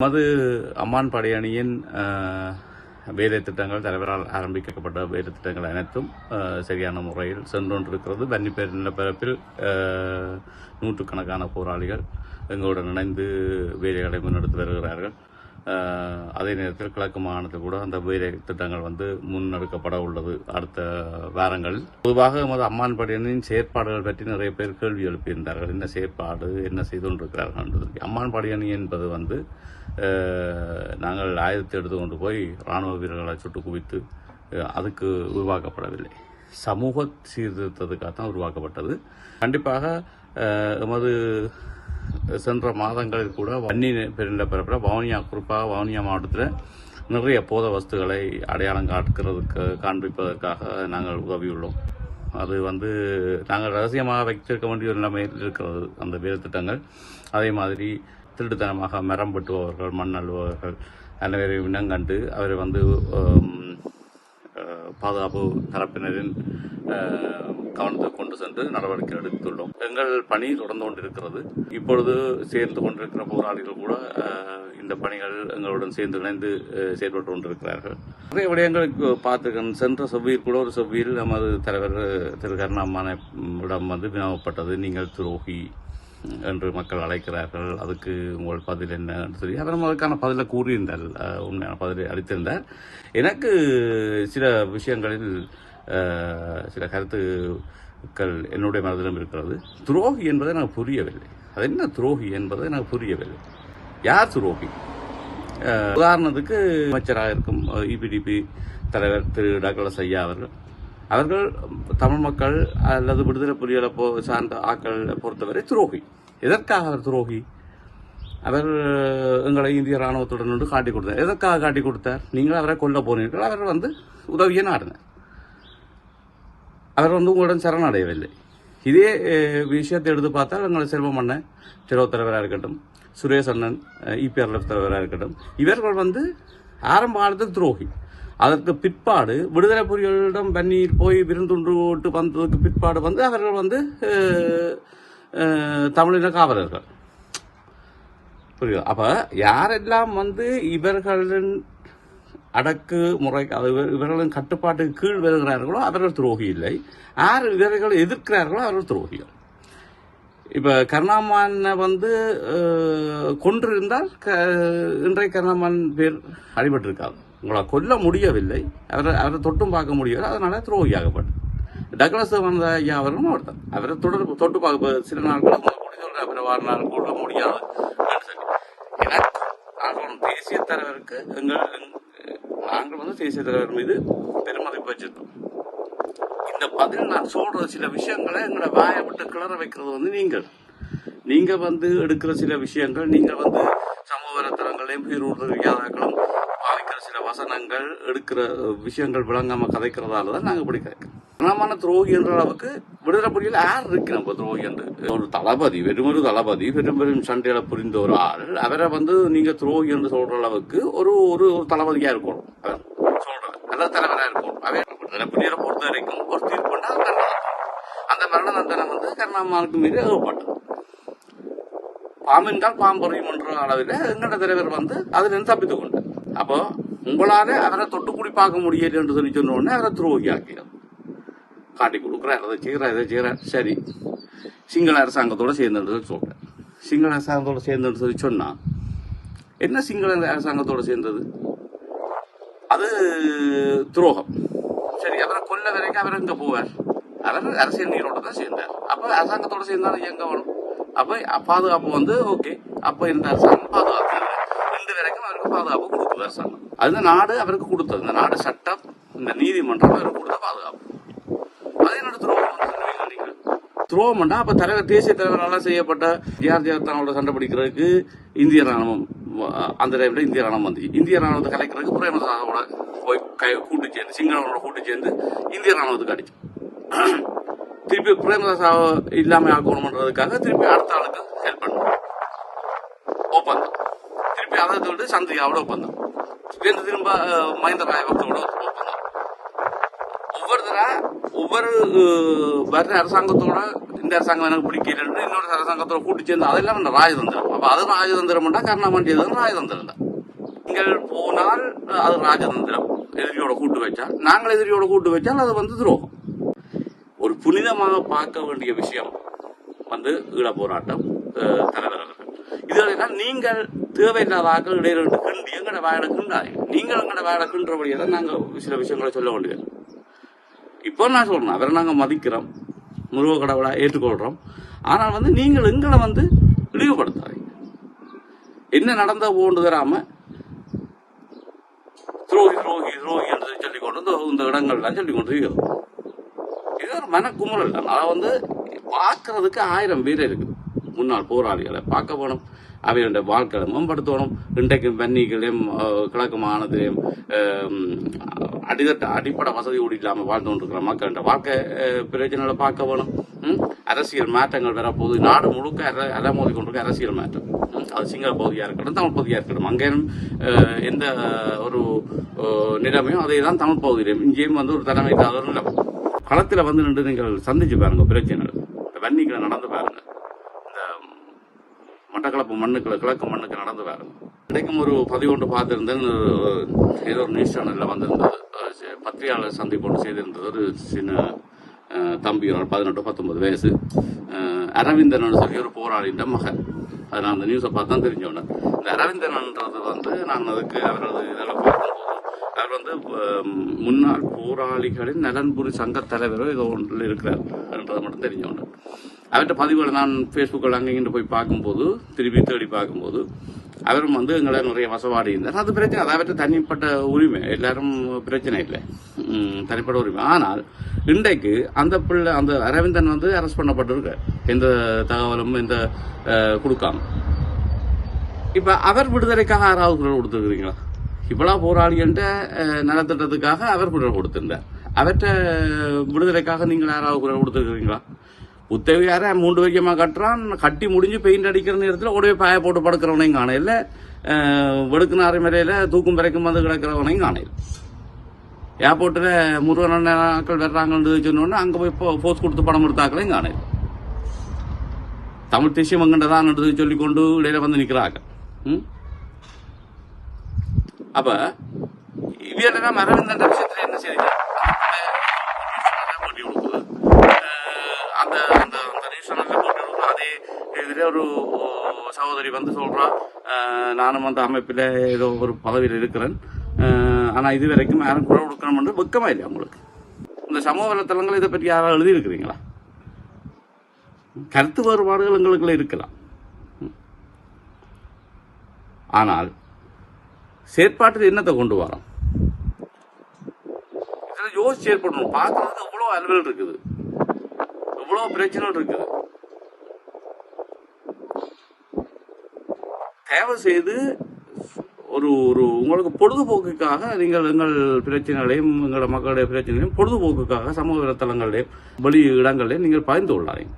நமது அம்மான் படையணியின் அஹ், வேலை திட்டங்கள் தலைவரால் ஆரம்பிக்கப்பட்ட வேலை திட்டங்கள் அனைத்தும் சரியான முறையில் சென்றொன்றிருக்கிறது வன்னிப்பேர் நிலப்பரப்பில் நூற்றுக்கணக்கான போராளிகள் எங்களுடன் இணைந்து வேலைகளை முன்னெடுத்து வருகிறார்கள். அதே நேரத்தில் கிழக்கு மாகாணத்தில் கூட அந்த உயிரை திட்டங்கள் வந்து முன்னெடுக்கப்பட உள்ளது. அடுத்த வாரங்களில் பொதுவாக எமது அம்மான் செயற்பாடுகள் பற்றி நிறைய பேர் கேள்வி எழுப்பியிருந்தார்கள். என்ன செயற்பாடு என்ன செய்து கொண்டிருக்கிறார்கள் என்பதற்கு. அம்மான் படையணி என்பது வந்து நாங்கள் ஆயுதத்தை எடுத்து கொண்டு போய் இராணுவ வீரர்களை சுட்டு குவித்து அதுக்கு உருவாக்கப்படவில்லை. சமூக சீர்திருத்தத்துக்காக தான் உருவாக்கப்பட்டது. கண்டிப்பாக எமது சென்ற மாதங்களில் கூட வன்னி பிறப்பில் வவுனியா குறிப்பாக வவுனியா மாவட்டத்தில் நிறைய போத வஸ்துகளை அடையாளம் காட்டுகிறதுக்கு காண்பிப்பதற்காக நாங்கள் உதவியுள்ளோம். அது வந்து நாங்கள் ரகசியமாக வைத்திருக்க வேண்டிய ஒரு நிலைமையில் இருக்கிறது அந்த வேறு திட்டங்கள். அதே மாதிரி திருட்டுத்தனமாக மரம் வெட்டுபவர்கள் மண் அழுபவர்கள் அனைவரையும் இனங்கண்டு அவரை வந்து பாதுகாப்பு தரப்பினரின் கவனத்தை கொண்டு சென்று நடவடிக்கை எடுத்துள்ளோம். எங்கள் பணி தொடர்ந்து கொண்டிருக்கிறது. இப்பொழுது சேர்ந்து கொண்டிருக்கிற போராளிகள் கூட இந்த பணிகள் எங்களுடன் சேர்ந்து இணைந்து செயல்பட்டு கொண்டிருக்கிறார்கள். நிறைய விடயங்களுக்கு பார்த்துக்கணும் சென்ற செவ்வியில் கூட ஒரு செவ்வியில் நமது தலைவர் திரு கருணாமனிடம் வந்து வினவப்பட்டது நீங்கள் துரோகி என்று மக்கள் அழைக்கிறார்கள். அதுக்கு உங்கள் பதில் என்ன சொல்லி அதன் அதுக்கான பதிலை கூறியிருந்தார். உண்மையான பதிலை அளித்திருந்தார். எனக்கு சில விஷயங்களில் சில கருத்துக்கள் என்னுடைய மனதிலும் இருக்கிறது. துரோகி என்பதை நான் புரியவில்லை. அது என்ன துரோகி என்பதை எனக்கு புரியவில்லை. யார் துரோகி? உதாரணத்துக்கு அமைச்சராக இருக்கும் இபிடிபி தலைவர் திரு டாக்டர் ஐயா அவர்கள். அவர்கள் தமிழ் மக்கள் அல்லது விடுதலை புலிகளை போ சார்ந்த ஆக்கள் பொறுத்தவரை துரோகி. எதற்காக அவர் துரோகி? அவர் எங்களை இந்திய ராணுவத்துடன் வந்து காட்டி கொடுத்தார். எதற்காக காட்டி கொடுத்தார்? நீங்கள் அவரை கொல்ல போனீர்கள். அவர் வந்து உதவியை நாடினார். அவர் வந்து உங்களுடன் சரணடையவில்லை. இதே விஷயத்தை எடுத்து பார்த்தால் எங்கள் செல்வம் அண்ணன் தலைவராக இருக்கட்டும் சுரேஷ் அண்ணன் இபிஆர்எஃப் தலைவராக இருக்கட்டும் இவர்கள் வந்து ஆரம்ப காலத்தில் துரோகி. அதற்கு பிற்பாடு விடுதலை புலிகளிடம் பன்னீர் போய் விருந்துண்டு ஓட்டு வந்ததுக்கு பிற்பாடு வந்து அவர்கள் வந்து தமிழின காவலர்கள். புரியுது? அப்போ யாரெல்லாம் வந்து இவர்களின் அடக்கு முறை அது இவர்களின் கட்டுப்பாட்டுக்கு கீழ் வருகிறார்களோ அவர்கள் துரோகி இல்லை. யார் இவர்களை எதிர்க்கிறார்களோ அவர்கள் துரோகிகள். இப்போ கருணாமானை வந்து கொன்றிருந்தால் க- இன்றைய கருணாமான் பேர் அடிபட்டிருக்காது. உங்களை கொல்ல முடியவில்லை. அவரை அவரை தொட்டும் பார்க்க முடியவில்லை. அதனால துரோகியாகப்பட்டு டக்ளஸ் வந்த ஐயா அவர்களும் அவர்தான் அவரை தொடர்பு தொட்டு பார்க்க சில நாட்கள் கூட சொல்ற அவரை வாழ்நாள் கூட முடியாது. எனக்கு தேசிய தலைவருக்கு எங்கள் நாங்கள் வந்து தேசிய தலைவர் மீது பெருமதிப்பு வச்சிருக்கோம். இந்த பதில் நான் சொல்ற சில விஷயங்களை எங்களை வாயை விட்டு கிளற வைக்கிறது வந்து நீங்கள். நீங்க வந்து எடுக்கிற சில விஷயங்கள் நீங்க வந்து சமூக வலைத்தளங்களையும் பேருதவியாதாக்களும் பாவிக்கிற சில வசனங்கள் எடுக்கிற விஷயங்கள் விளங்காம கதைக்கிறதால தான் நாங்கள் இப்படி கேட்கிறோம் மனமான துரோகி என்ற அளவுக்கு விடுதலை புலிகள் யார் இருக்கு நம்ம துரோகி என்று? ஒரு தளபதி வெறுமொரு தளபதி பெரும் பெரும் சண்டையில புரிந்த ஒரு ஆள் அவரை வந்து நீங்க துரோகி என்று சொல்ற அளவுக்கு ஒரு ஒரு ஒரு தளபதியா இருக்கணும். அவர் நல்ல தலைவராக இருக்கணும். அவர் விடுதலை புலிகளை பொறுத்த வரைக்கும் ஒரு தீர்ப்பு கொண்டா அந்த மரண தண்டனை வந்து கருணாமானுக்கு மீது ஏவப்பட்டது பாம்பின்கால் பாம்பறையும் என்ற அளவில் எங்கட தலைவர் வந்து அதிலிருந்து தப்பித்துக் கொண்டார். அப்போ உங்களால அவரை தொட்டுக்குடி பார்க்க முடியல என்று சொல்லி சொன்ன உடனே அவரை துரோகி ஆக்கிறார் காட்டி கொடுக்குறேன் அதை செய்கிறேன் இதை செய்கிறேன் சரி. சிங்கள அரசாங்கத்தோட சேர்ந்து சொல்கிறேன் சிங்கள அரசாங்கத்தோடு சேர்ந்துன்றது சொல்லி சொன்னா என்ன சிங்கள அரசாங்கத்தோடு சேர்ந்தது? அது துரோகம். சரி அவரை கொல்ல வரைக்கும் அவர் எங்கே போவார்? அவர் அரசியல் நீரோட தான் சேர்ந்தார். அப்போ அரசாங்கத்தோடு சேர்ந்தாலும் எங்கே வரும்? அப்போ பாதுகாப்பு வந்து ஓகே. அப்போ இந்த அரசாங்கம் பாதுகாப்பு ரெண்டு வரைக்கும் அவருக்கு பாதுகாப்பு கொடுக்குது அரசாங்கம். அது நாடு அவருக்கு கொடுத்தது. இந்த நாடு சட்டம் இந்த நீதிமன்றம் அவருக்கு கொடுத்த பாதுகாப்பு. அதே என்னோட துரோகம் நீங்கள் துரோகம் பண்ணா அப்ப தலைவர் தேசிய தலைவரால் செய்யப்பட்ட ஜிஆர் ஜெயலலிதாவோட சண்டை பிடிக்கிறதுக்கு இந்திய ராணுவம் அந்த டைம்ல இந்திய ராணுவம் வந்துச்சு இந்திய ராணுவத்தை கலைக்கிறதுக்கு பிரேமதாசோட போய் கை கூட்டு சேர்ந்து சிங்களவனோட கூட்டு சேர்ந்து இந்திய ராணுவத்துக்கு அடிச்சு. திருப்பி பிரேமதாசா இல்லாம ஆக்கணும்ன்றதுக்காக திருப்பி அடுத்த ஆளுக்கு ஹெல்ப் பண்ணுவோம் ஒப்பந்தம். திருப்பி அதை சொல்லிட்டு சந்திரிகாவோட ஒப்பந்தம். திரும்ப அஹ், மஹிந்த ராயவர்த்தோட ஒப்பந்தம். ஒவ்வொரு தடவை ஒவ்வொரு வர்ற அரசாங்கத்தோட இந்த அரசாங்கம் எனக்கு பிடிக்கல இன்னொரு அரசாங்கத்தோட கூட்டி சேர்ந்து அதெல்லாம் இந்த ராஜதந்திரம். அப்ப அது ராஜதந்திரம்டா கருணாமண்டியது ராஜதந்திரம் தான். நீங்கள் போனால் அது ராஜதந்திரம். எதிரியோட கூட்டு வச்சா நாங்கள் எதிரியோட கூட்டு வச்சால் அது வந்து துரோகம். ஒரு புனிதமாக பார்க்க வேண்டிய விஷயம் வந்து ஈழ போராட்டம் தலைவர்கள் இதெல்லாம் நீங்கள் தேவையில்லாத ஆக்கள் இடையில கிண்டி. எங்கட வாயில கிண்டாதீங்க நீங்கள் எங்கட வாயில கிண்டபடியெல்லாம் நாங்கள் சில விஷயங்களை சொல்ல வேண்டியது. இப்போ நான் சொல்கிறேன் அவரை நாங்கள் மதிக்கிறோம். முருக கடவுளாக ஏற்றுக்கொள்றோம். ஆனால் வந்து நீங்கள் எங்களை வந்து இழிவுபடுத்தாதீங்க. என்ன நடந்த போன்று தராமல் துரோகி துரோகி துரோகி என்று சொல்லி கொண்டு இந்த- இடங்கள்லாம் சொல்லிக் கொண்டு இது ஒரு மனக்குமுறல் தான் அதை வந்து பார்க்கறதுக்கு ஆயிரம் பேர் இருக்குது. முன்னாள் போராளிகளை பார்க்க போனோம் அவையுடைய வாழ்க்கையை மேம்படுத்தணும். இன்றைக்கும் வன்னிகளையும் கிழக்கு மாநிலத்திலையும் அஹ், அடித்தட்ட அடிப்படை வசதியோடு இல்லாமல் வாழ்ந்து கொண்டிருக்கிற மக்கள்கிட்ட வாழ்க்கை அஹ், பிரச்சனைகளை பார்க்க வேணும். அரசியல் மாற்றங்கள் வரப்போகுது. நாடு முழுக்க அர அலமோதி கொண்டிருக்க அரசியல் மாற்றம். அது சிங்கள பகுதியாக இருக்கட்டும் தமிழ் பகுதியாக இருக்கட்டும். அங்கேயும் எந்த ஒரு நிலைமையும் அதே தான் தமிழ் பகுதியிலும். இங்கேயும் வந்து ஒரு தலைமை களத்தில் வந்து நின்று நீங்கள் சந்திச்சு பாருங்க பிரச்சனைகள். வன்னிகளை நடந்து பாருங்க. மட்டக்களப்பு மண்ணுக்குள்ள கிழக்கு மண்ணுக்கு நடந்து பாருங்க இன்றைக்கும் ஒரு பதிவு ஒன்று பார்த்துருந்தேன் ஏதோ ஒரு நியூஸ் சேனலில் வந்திருந்தது. பத்திரிகையாளர் சந்திப்பு ஒன்று செய்திருந்தது. ஒரு சின்ன தம்பி ஒரு பதினெட்டு பத்தொன்பது வயசு. அரவிந்தன் சொல்லி ஒரு போராளின்ற மகன். அது நான் அந்த நியூஸை பார்த்து தான் தெரிஞ்சோன்னே இந்த அரவிந்தன்ன்றது வந்து நான் அதுக்கு அவரது இதெல்லாம் அவர் வந்து முன்னாள் போராளிகளின் நலன்புரி சங்க தலைவரோ ஏதோ ஒன்றில் இருக்கிறார் என்றதை மட்டும் தெரிஞ்சோண்டு அவர்கிட்ட பதிவுகளை நான் ஃபேஸ்புக்கில் அங்கே இங்கே போய் பார்க்கும்போது திருப்பி தேடி பார்க்கும்போது அவரும் வந்து எங்களை நிறைய வசவாடி இருந்தார். அது பிரச்சனை அது அவர்கிட்ட தனிப்பட்ட உரிமை. எல்லாரும் பிரச்சனை இல்லை. தனிப்பட்ட உரிமை. ஆனால் இன்றைக்கு அந்த பிள்ளை அந்த அரவிந்தன் வந்து அரெஸ்ட் பண்ணப்பட்டிருக்கார். எந்த தகவலும் எந்த கொடுக்காம. இப்போ அவர் விடுதலைக்காக யாராவது குரல் கொடுத்துருக்குறீங்களா? ஹிபலா போராளிகின்ற அஹ், நலத்திட்டத்துக்காக அவர் குரல் கொடுத்திருந்தார். அவற்ற விடுதலைக்காக நீங்கள் யாராவது குரல் கொடுத்துருக்கீங்களா உத்தவியார மூன்று வைக்கமாக கட்டுறான் கட்டி முடிஞ்சு பெயிண்ட் அடிக்கிற நேரத்தில் உடவே பாய போட்டு படுக்கிறவனையும் காணையில் வெடுக்குனாறு மேலையில் தூக்கும் பிறக்கும் வந்து கிடக்கிறவனையும் காணையில் ஏர்போர்ட்டில் முருகன் நாட்கள் வர்றாங்கன்னு சொன்னோன்னே அங்கே போய் போஸ்ட் கொடுத்து படம் எடுத்தாக்களையும் காணையில் தமிழ் தேசியம் அங்கண்டதான் சொல்லி கொண்டு இடையில வந்து நிற்கிறாங்க ம்? அப்ப இவையெல்லாம் அரவிந்தன் விஷயத்துல என்ன செய்தார் போட்டி கொடுக்குது அந்த அந்த அந்த நியூஸ் போட்டி அதே இதுல ஒரு சகோதரி வந்து சொல்றா நானும் அந்த அமைப்பில் ஏதோ ஒரு பதவியில் இருக்கிறேன் ஆனால் இது வரைக்கும் யாரும் குரல் கொடுக்கணும்னு வெக்கமா இல்லையா உங்களுக்கு இந்த சமூக வலைத்தளங்கள் இதை பற்றி யாராவது எழுதியிருக்கிறீங்களா கருத்து வேறுபாடுகள் எங்களுக்குள்ள இருக்கலாம் ஆனால் செயற்பாட்டில் என்னத்தை கொண்டு வரோம்? இதில் யோசிச்சு ஏற்படணும். பார்க்கறதுக்கு எவ்வளோ அலுவல் இருக்குது? எவ்வளோ பிரச்சனைகள் இருக்குது? தயவு செய்து ஒரு ஒரு உங்களுக்கு பொழுதுபோக்குக்காக நீங்கள் எங்கள் பிரச்சனைகளையும் எங்களோட மக்களுடைய பிரச்சனைகளையும் பொழுதுபோக்குக்காக சமூக வலைத்தளங்களிலையும் வெளி இடங்களிலேயும் நீங்கள் பகிர்ந்து கொள்ளாதீங்க.